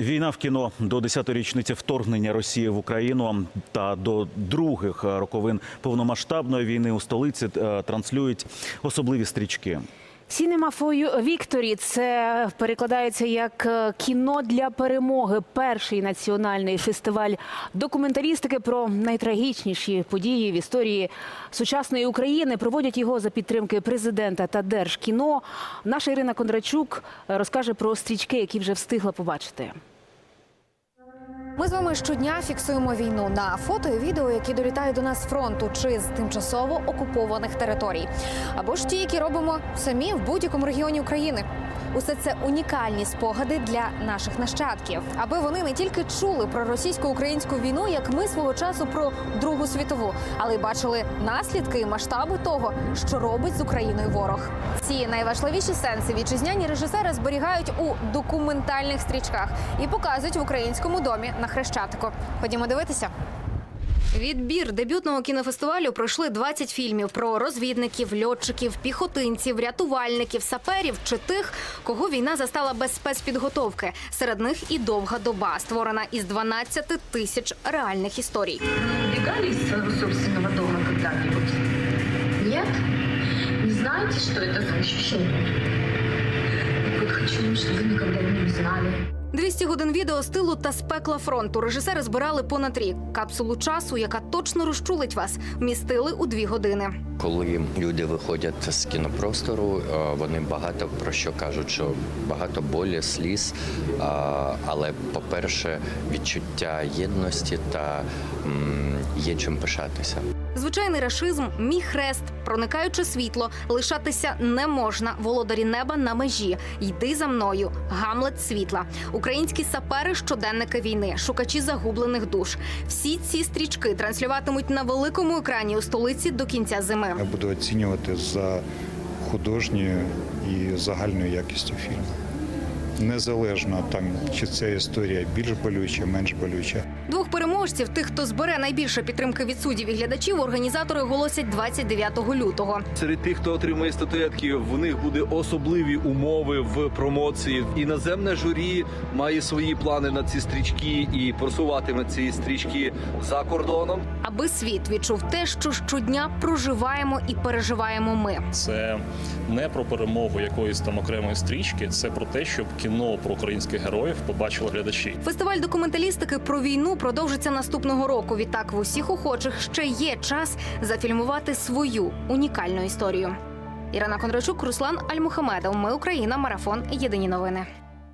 Війна в кіно до 10-ї річниці вторгнення Росії в Україну та до других е, роковин повномасштабної війни у столиці е, транслюють особливі стрічки. Cinema for Victory – це перекладається як е, кіно для перемоги. Перший національний фестиваль документалістики про найтрагічніші події в історії сучасної України. Проводять його за підтримки президента та Держкіно. Наша Ірина Кондрачук е, розкаже про стрічки, які вже встигла побачити. Ми з вами щодня фіксуємо війну на фото і відео, які долітають до нас з фронту чи з тимчасово окупованих територій, або ж ті, які робимо самі в будь-якому регіоні України. Усе це унікальні спогади для наших нащадків, аби вони не тільки чули про російсько-українську війну, як ми свого часу про Другу світову, але й бачили наслідки і масштаби того, що робить з Україною ворог. Ці найважливіші сенси вітчизняні режисери зберігають у документальних стрічках і показують в українському домі на хрещатику. Ходімо дивитися. Відбір дебютного кінофестивалю пройшли 20 фільмів про розвідників, льотчиків, піхотинців, рятувальників, саперів чи тих, кого війна застала без спецпідготовки. Серед них і довга доба, створена із 12 тисяч реальних історій. Убегали из своего собственного дома когда-нибудь? Нет? Не знаете, что это за ощущение? Вот хочу, чтобы вы никогда не узнали. 200 годин відео з тилу та з пекла фронту. Режисери збирали понад рік. Капсулу часу, яка точно розчулить вас, вмістили у дві години. Коли люди виходять з кінопростору, е, вони багато про що кажуть, що багато болі, сліз. е, Але, по-перше, відчуття єдності та є чим пишатися. Звичайний рашизм, мій хрест, проникаюче світло, лишатися не можна. Володарі неба на межі. Йди за мною. Гамлет світла. Українські сапери щоденника війни, шукачі загублених душ. Всі ці стрічки транслюватимуть на великому екрані у столиці до кінця зими. Я буду оцінювати за художньою і загальною якістю фільму. Незалежно там, чи ця історія більш болюча, менш болюча. Двох переможців, тих, хто збере найбільше підтримки від суддів і глядачів, організатори оголосять 29 лютого. Серед тих, хто отримує статуетки, в них буде особливі умови в промоції. Іноземне журі має свої плани на ці стрічки і просуватиме ці стрічки за кордоном. Аби світ відчув те, що щодня проживаємо і переживаємо ми. Це не про перемогу якоїсь там окремої стрічки, це про те, щоб кіно про українських героїв побачили глядачі. Фестиваль документалістики про війну продовжиться наступного року. Відтак в усіх охочих ще є час зафільмувати свою унікальну історію. Ірина Кондрачук, Руслан Альмухамедов. Ми Україна. Марафон. Єдині новини.